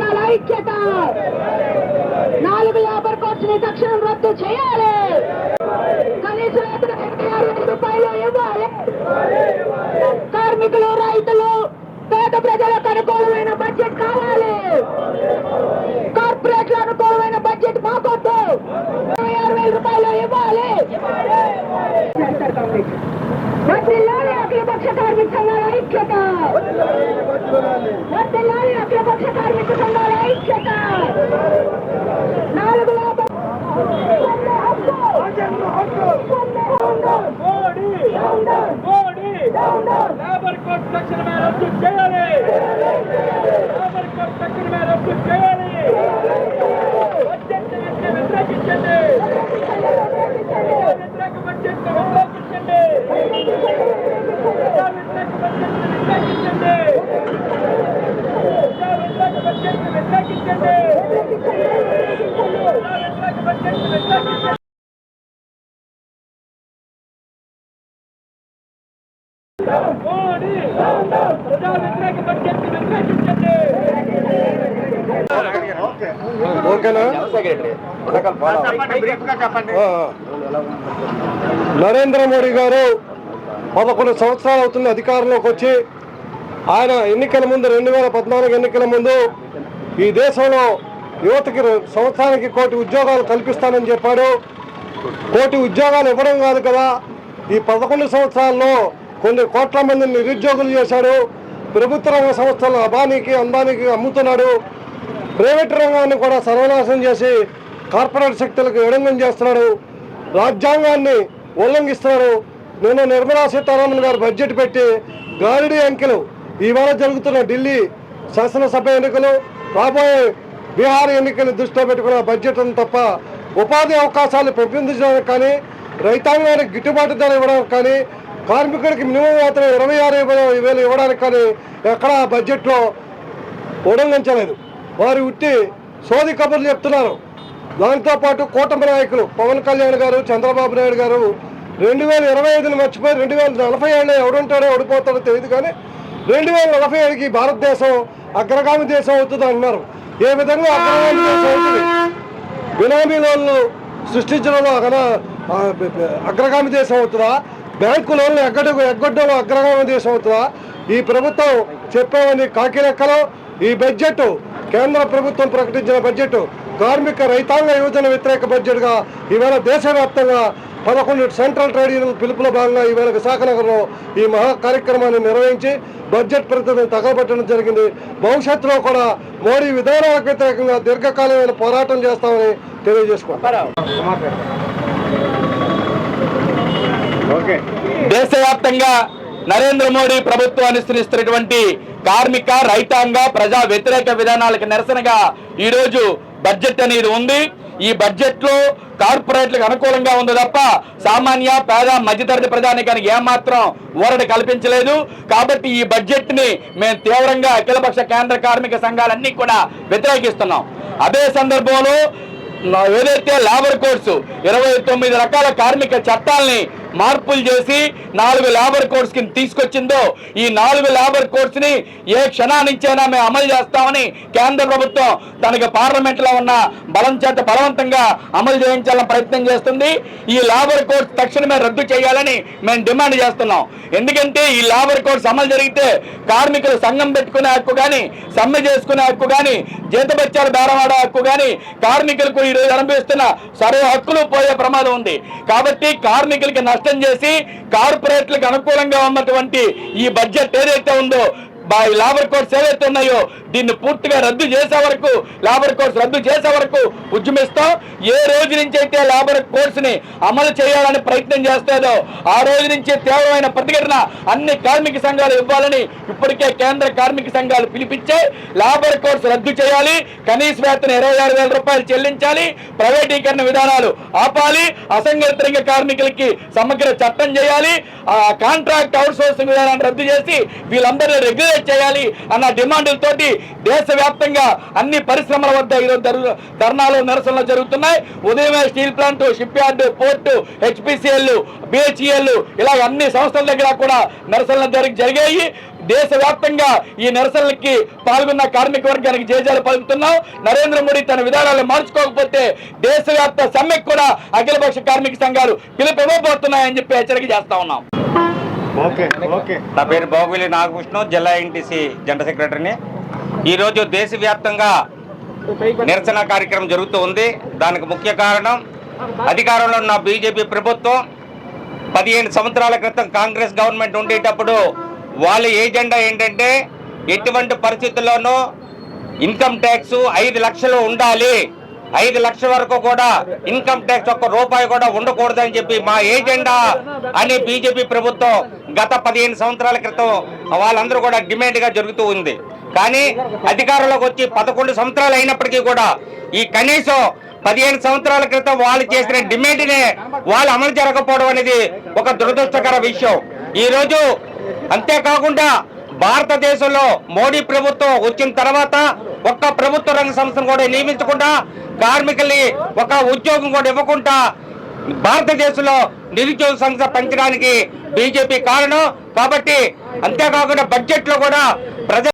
సంఘాల ఐక్యత. నాలుగు లేబర్ కోర్స్ని తక్షణం రద్దు చేయాలి. కనీస రూపాయలు ఇవ్వాలి. కార్మికులు రైతులు పేద ప్రజలకు అనుకూలమైన బడ్జెట్ కావాలి. కార్పొరేట్ల అనుకూలమైన బడ్జెట్ మాకొద్దు. ఇరవై ఆరు వేల రూపాయలు ఇవ్వాలి. వర్తిల్లాలి అఖిలపక్ష కార్మిక సంఘాల ఐక్యత వర్తిల్లాలి అఖిలపక్ష కార్మిక సంఘాల ఐక్యత నాలుగు లాభం మోడీ మోడీ లేబర్ కోడ్ తక్షణమే రద్దు చేయాలి లేబర్ కోడ్ తక్షణమే రద్దు చేయాలి బడ్జెట్ వ్యతిరేకించండి ప్రజా వ్యతిరేక బడ్జెట్ వ్యతిరేకించండి ప్రజా వ్యతిరేక బడ్జెట్ వ్యతిరేకించండి ప్రజా వ్యతిరేక బడ్జెట్ వ్యతిరేకించండి ప్రజా వ్యతిరేక బడ్జెట్ వ్యతిరేకించండి మోడీ ప్రజా వ్యతిరేక బడ్జెట్ వ్యతిరేకించండి నరేంద్ర మోడీ గారు పదకొండు సంవత్సరాలు అవుతుంది అధికారంలోకి వచ్చి. ఆయన ఎన్నికల ముందు రెండు వేల పద్నాలుగు ఎన్నికల ముందు ఈ దేశంలో యువతకి సంవత్సరానికి కోటి ఉద్యోగాలు కల్పిస్తానని చెప్పాడు. కోటి ఉద్యోగాలు ఇవ్వడం కాదు కదా. ఈ పదకొండు సంవత్సరాల్లో కొన్ని కోట్ల మందిని నిరుద్యోగులు చేశాడు. ప్రభుత్వ రంగ సంస్థలను అబానీకి అంబానీకి అమ్ముతున్నాడు. ప్రైవేట్ రంగాన్ని కూడా సర్వనాశనం చేసి కార్పొరేట్ శక్తులకు విడంగం చేస్తున్నాడు. రాజ్యాంగాన్ని ఉల్లంఘిస్తున్నాడు. నిన్న నిర్మలా సీతారామన్ గారు బడ్జెట్ పెట్టి గాలిడి అంకెలు ఇవాళ జరుగుతున్న ఢిల్లీ శాసనసభ ఎన్నికలు రాబోయే బీహార్ ఎన్నికలు దృష్టిలో పెట్టుకున్న బడ్జెట్ తప్ప ఉపాధి అవకాశాలు పెంపొందించడానికి కానీ రైతాంగానికి గిట్టుబాటు ధర ఇవ్వడానికి కానీ కార్మికుడికి మినిమం వేతనం ఇరవై ఆరు వేలు ఇవ్వడానికి కానీ ఎక్కడా బడ్జెట్లో ఉల్లంఘించలేదు. వారు ఉట్టి సోది కబుర్లు చెప్తున్నారు. దాంతోపాటు కూటమి నాయకులు పవన్ కళ్యాణ్ గారు చంద్రబాబు నాయుడు గారు రెండు వేల ఇరవై ఐదుని మర్చిపోయి రెండు వేల నలభై ఏళ్ళు ఎవడుంటాడో ఓడిపోతాడో తెలియదు కానీ రెండు వేల నలభై ఏడుకి భారతదేశం అగ్రగామి దేశం అవుతుంది అంటున్నారు. ఏ విధంగా అగ్రగామి సృష్టించడంలో అగన అగ్రగామి దేశం అవుతుందా? బ్యాంకు లోన్లు ఎగ్గడ ఎగ్గొట్టడంలో అగ్రగామి దేశం అవుతుందా? ఈ ప్రభుత్వం చెప్పామని కాకిరెక్కలో ఈ బడ్జెట్ కేంద్ర ప్రభుత్వం ప్రకటించిన బడ్జెట్ కార్మిక రైతాంగ యువజన వ్యతిరేక బడ్జెట్గా ఈవేళ దేశవ్యాప్తంగా పదకొండు సెంట్రల్ ట్రేడ్ యూనియన్ పిలుపులో భాగంగా ఈవేళ విశాఖనగరంలో ఈ మహా కార్యక్రమాన్ని నిర్వహించి బడ్జెట్ ప్రతిని తగలబెట్టడం జరిగింది. భవిష్యత్తులో కూడా మోడీ విధానాలకు వ్యతిరేకంగా దీర్ఘకాలమైన పోరాటం చేస్తామని తెలియజేసుకుంటారు దేశవ్యాప్తంగా నరేంద్ర మోడీ ప్రభుత్వం అనుసరిస్తున్నటువంటి కార్మిక రైతాంగ ప్రజా వ్యతిరేక విధానాలకు నిరసనగా ఈరోజు బడ్జెట్ అనేది ఉంది. ఈ బడ్జెట్లో కార్పొరేట్లకు అనుకూలంగా ఉంది తప్ప సామాన్య పేద మధ్యతరగతి ప్రజానికానికి ఏమాత్రం ఊరట కల్పించలేదు. కాబట్టి ఈ బడ్జెట్ని మేము తీవ్రంగా అఖిలపక్ష కేంద్ర కార్మిక సంఘాలన్నీ కూడా వ్యతిరేకిస్తున్నాం. అదే సందర్భంలో ఏదైతే లేబర్ కోడ్స్ ఇరవై తొమ్మిది రకాల కార్మిక చట్టాలని మార్పులు చేసి నాలుగు లేబర్ కోడ్స్ కింద తీసుకొచ్చిందో ఈ నాలుగు లేబర్ కోడ్స్ని ఏ క్షణానించైనా మేము అమలు చేస్తామని కేంద్ర ప్రభుత్వం తనకి పార్లమెంట్లో ఉన్న బలం చేత బలవంతంగా అమలు చేయించాలని ప్రయత్నం చేస్తుంది. ఈ లేబర్ కోడ్స్ తక్షణమే రద్దు చేయాలని మేము డిమాండ్ చేస్తున్నాం. ఎందుకంటే ఈ లేబర్ కోడ్స్ అమలు జరిగితే కార్మికులు సంఘం పెట్టుకునే హక్కు కానీ సమ్మె చేసుకునే హక్కు కానీ జీతబత్యాలు బేరవాడే హక్కు కానీ కార్మికులకు ఈ రోజు అనుభవిస్తున్న సర్వ హక్కులు పోయే ప్రమాదం ఉంది. కాబట్టి కార్మికులకి నష్టం చేసి కార్పొరేట్లకు అనుకూలంగా ఉన్నటువంటి ఈ బడ్జెట్ ఏదైతే ఉందో లేబర్ కోడ్స్ ఏవైతే ఉన్నాయో దీన్ని పూర్తిగా రద్దు చేసే వరకు లేబర్ కోడ్స్ రద్దు చేసే వరకు ఉద్యమిస్తాం ఏ రోజు నుంచి అయితే లేబర్ కోడ్స్ని అమలు చేయాలని ప్రయత్నం చేస్తాదో ఆ రోజు నుంచి తీవ్రమైన ప్రతిఘటన అన్ని కార్మిక సంఘాలు ఇవ్వాలని ఇప్పటికే కేంద్ర కార్మిక సంఘాలు పిలిపించే లేబర్ కోడ్స్ రద్దు చేయాలి కనీస వేతన ఇరవై ఆరు వేల రూపాయలు చెల్లించాలి ప్రైవేటీకరణ విధానాలు ఆపాలి అసంఘటిత రంగ కార్మికులకి సమగ్ర చట్టం చేయాలి ఆ కాంట్రాక్ట్ అవుట్ సోర్సింగ్ విధానాన్ని రద్దు చేసి వీళ్ళందరినీ రెగ్యులేట్ చేయాలి అన్న డిమాండ్లతో దేశవ్యాప్తంగా అన్ని పరిశ్రమల వద్ద ఈరోజు ధర్నాలు నిరసనలు జరుగుతున్నాయి. ఉదయమే steel plant shipyard port HPCL BHEL ఇలా అన్ని సంస్థల దగ్గర కూడా నిరసనలు జరిగి జరిగాయి. దేశవ్యాప్తంగా ఈ నిరసనలకి పాల్గొన్న కార్మిక వర్గానికి జేజాలు పలుకుతున్నాం. నరేంద్ర మోడీ తన విధానాలు మార్చుకోకపోతే దేశవ్యాప్త సమ్మెకు కూడా అఖిలపక్ష కార్మిక సంఘాలు పిలుపు ఇవ్వబోతున్నాయని చెప్పి హెచ్చరిక చేస్తా ఉన్నాం. నా పేరు బాగులి నాగభూషణం జిల్లా ఎన్టీసీ జనరల్ సెక్రటరీని. ఈరోజు దేశవ్యాప్తంగా నిరసన కార్యక్రమం జరుగుతూ ఉంది. దానికి ముఖ్య కారణం అధికారంలో ఉన్న బీజేపీ ప్రభుత్వం పదిహేను సంవత్సరాల క్రితం కాంగ్రెస్ గవర్నమెంట్ ఉండేటప్పుడు వాళ్ళ ఏజెండా ఏంటంటే ఎటువంటి పరిస్థితుల్లోనూ ఇన్కమ్ ట్యాక్స్ ఐదు లక్షలు ఉండాలి. ఐదు లక్షల వరకు కూడా ఇన్కమ్ ట్యాక్స్ ఒక్క రూపాయి కూడా ఉండకూడదని చెప్పి మా ఏజెండా అని బీజేపీ ప్రభుత్వం గత పదిహేను సంవత్సరాల క్రితం వాళ్ళందరూ కూడా డిమాండ్గా జరుగుతూ ఉంది. కానీ అధికారంలోకి వచ్చి పదకొండు సంవత్సరాలు అయినప్పటికీ కూడా ఈ కనీసం పదిహేను సంవత్సరాల క్రితం వాళ్ళు చేసిన డిమాండ్ నే వాళ్ళు అమలు జరగకపోవడం అనేది ఒక దురదృష్టకర విషయం. ఈ రోజు అంతేకాకుండా భారతదేశంలో మోడీ ప్రభుత్వం వచ్చిన తర్వాత ఒక్క ప్రభుత్వ రంగ సంస్థను కూడా నియమించకుండా కార్మికుల్ని ఒక ఉద్యోగం కూడా ఇవ్వకుండా భారతదేశంలో నిరుద్యోగ సంస్థ పెంచడానికి బీజేపీ కారణం. కాబట్టి అంతేకాకుండా బడ్జెట్లో కూడా